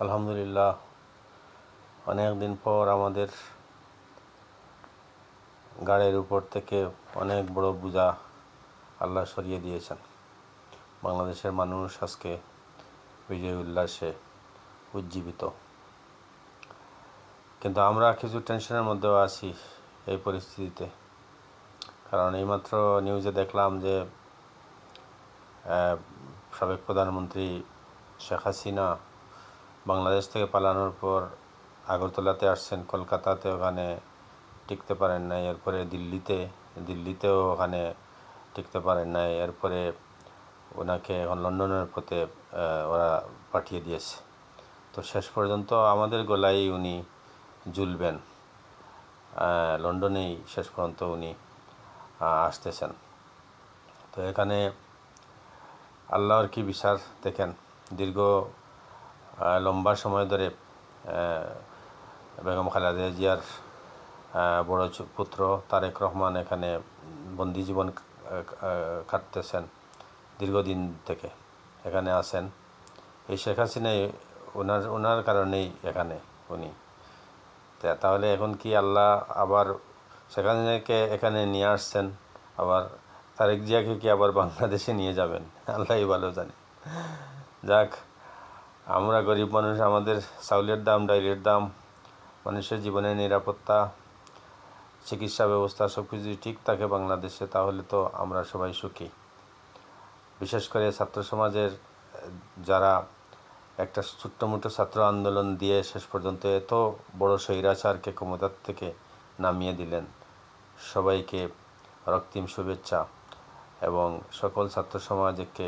আলহামদুলিল্লাহ, অনেক দিন পর আমাদের গাড়ির উপর থেকে অনেক বড় বোঝা আল্লাহ সরিয়ে দিয়েছেন। বাংলাদেশের মানুষ আজকে বিজয় উল্লাসে উজ্জীবিত। কিন্তু আমরা কিছু টেনশনের মধ্যেও আছি এই পরিস্থিতিতে। কারণ এইমাত্র নিউজে দেখলাম যে সাবেক প্রধানমন্ত্রী শেখ হাসিনা বাংলাদেশ থেকে পালানোর পর আগরতলাতে আসছেন কলকাতাতে ওখানে টিকতে পারেন নাই। এরপরে দিল্লিতে দিল্লিতেও ওখানে টিকতে পারেন নাই। এরপরে ওনাকে এখন লন্ডনের পথে ওরা পাঠিয়ে দিয়েছে। তো শেষ পর্যন্ত আমাদের গলায় উনি ঝুলবেন। আহ, লন্ডনেই শেষ পর্যন্ত উনি আসতেছেন। তো এখানে আল্লাহর কি বিচার দেখেন? দীর্ঘ লম্বা সময় ধরে বেগম খালেদা জিয়ার বড় পুত্র তারেক রহমান এখানে বন্দি জীবন কাটতেছেন দীর্ঘদিন থেকে, এখানে আছেন। এই শেখ হাসিনাই ওনার ওনার কারণেই এখানে উনি। তাহলে এখন কি আল্লাহ আবার শেখ হাসিনাকে এখানে নিয়ে আসছেন? আবার তারেক জিয়াকে কি আবার বাংলাদেশে নিয়ে যাবেন? আল্লাহই ভালো জানে। যাক আমরা গরিব মানুষ, আমাদের চাউলের দাম ডাইলের দাম, মানুষের জীবনের নিরাপত্তা, চিকিৎসা ব্যবস্থা সব কিছু ঠিক থাকে বাংলাদেশে, তাহলে তো আমরা সবাই সুখী। বিশেষ করে ছাত্র সমাজের, যারা একটা ছোট্ট মোটো ছাত্র আন্দোলন দিয়ে শেষ পর্যন্ত এত বড় স্বৈরাচারকে ক্ষমতার থেকে নামিয়ে দিলেন, সবাইকে রক্তিম শুভেচ্ছা এবং সকল ছাত্র সমাজকে